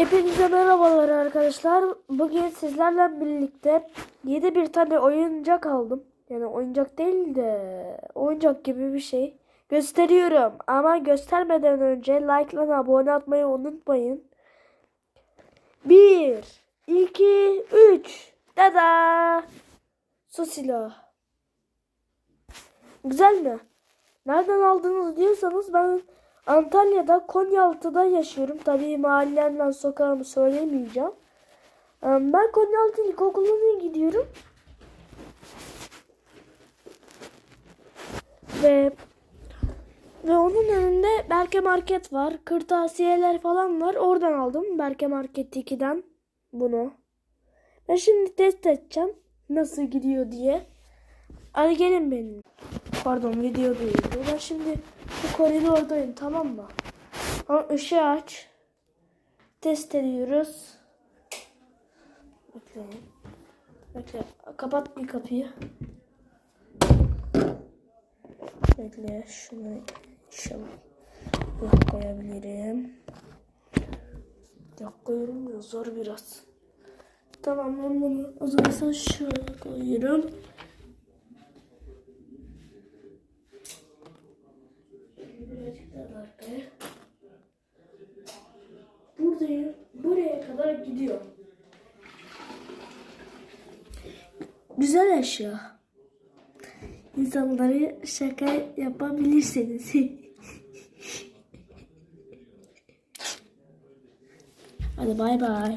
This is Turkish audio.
Hepinize merhabalar arkadaşlar. Bugün sizlerle birlikte yeni bir tane oyuncak aldım. Yani oyuncak değil de oyuncak gibi bir şey. Gösteriyorum ama göstermeden önce like ile abone atmayı unutmayın. 1 2 3 Dada! Su silahı. Güzel mi? Nereden aldınız diyorsanız ben Antalya'da Konyaaltı'da yaşıyorum. Tabii mahallemden sokağımı söylemeyeceğim. Ben Konyaaltı İlkokulu'na gidiyorum. Ve ve onun önünde Berke Market var. Kırtasiyeler falan var. Oradan aldım Berke Market 2'den bunu. Ben şimdi test edeceğim. Nasıl gidiyor diye. Hadi gelin benim. Pardon video değildi. Ben şimdi bu koridordayım tamam mı? Ama ışığı aç. Test ediyoruz. Bekleyin. Bekle. Kapat bir kapıyı. Bekle. Şunu inşallah koyabilirim. Yok koyuyorum ya zor biraz. Tamam ben bunu o zaman şuraya koyuyorum. Kadar gidiyor. Güzel eşya. İnsanları şaka yapabilirsiniz. Hadi bay bay.